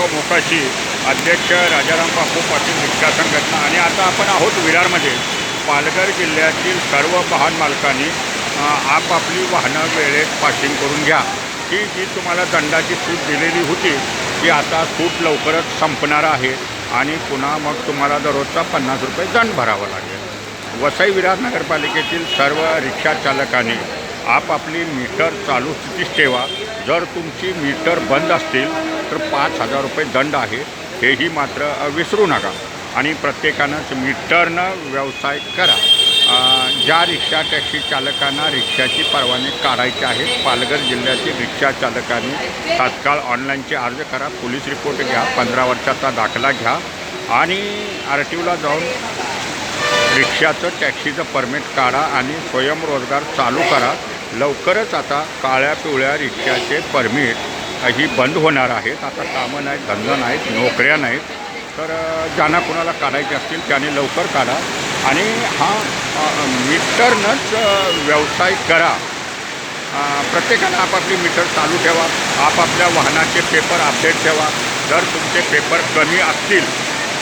मालेगाव मोकाशी अध्यक्ष राजाराम बापू पाटील रिक्षा संघटना आणि आता आपण आहोत विरारमध्ये. पालघर जिल्ह्यातील सर्व वाहन मालकांनी आपापली वाहनं वेळेत पासिंग करून घ्या. ही जी तुम्हाला दंडाची सूट दिलेली होती ती आता सूट लवकरच संपणार आहे आणि पुन्हा मग तुम्हाला दररोजचा पन्नास रुपये दंड भरावा लागेल. वसई विरार नगरपालिकेतील सर्व रिक्षा चालकांनी आपापली मीटर चालू स्थितीस ठेवा. जर तुमची मीटर बंद असतील मात्र पाच हजार रुपये दंड आहे हेही मात्र विसरू नका. आणि प्रत्येकानंच मीटरनं व्यवसाय करा. ज्या रिक्षा टॅक्सी चालकांना रिक्षाची परवाने काढायचे आहेत पालघर जिल्ह्यातील रिक्षा चालकांनी तात्काळ ऑनलाईनचे अर्ज करा पोलीस रिपोर्ट घ्या पंधरा वर्षाचा दाखला घ्या आणि आर टी ओला जाऊन रिक्षाचं टॅक्सीचं परमिट काढा आणि स्वयंरोजगार चालू करा. लवकरच आता काळ्या पिवळ्या रिक्षाचे परमिट ही बंद होणार आहेत. आता कामं नाहीत धंदा नाहीत नोकऱ्या नाहीत. तर ज्यांना कुणाला काढायचे असतील त्याने लवकर काढा. आणि हा मीटरनंच व्यवसाय करा. प्रत्येकानं आपापली मीटर चालू ठेवा. आपापल्या वाहनाचे पेपर अपडेट ठेवा. जर तुमचे पेपर कमी असतील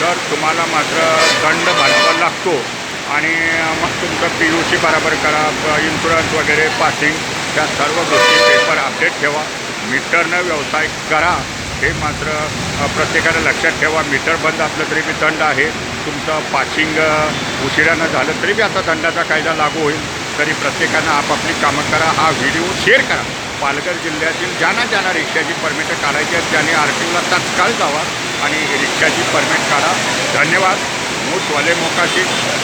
तर तुम्हाला मात्र दंड भरावा लागतो. आणि मग तुमचं पी यू सी बराबर करा. इन्शुरन्स वगैरे पासिंग त्या सर्व गोष्टी पेपर अपडेट ठेवा. मीटरनं व्यवसाय करा हे मात्र अ, प्रत्येकानं लक्षात ठेवा. मीटर बंद असलं तरी बी दंड आहे. तुमचं पाचिंग उशिरानं झालं तरी बी आता दंडाचा कायदा लागू होईल. तरी प्रत्येकानं आपापली कामं करा. हा व्हिडिओ शेअर करा. पालघर जिल्ह्यातील ज्यांना ज्यांना रिक्षाची परमिट काढायची आहेत त्यांनी आर टी ओला तत्काळ जावा आणि रिक्षाची परमिट काढा. धन्यवाद. मूठवाले मोकाशी.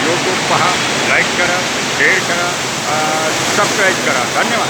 यूट्यूब पहा. लाईक करा. शेअर करा. सबस्क्राईब करा. धन्यवाद.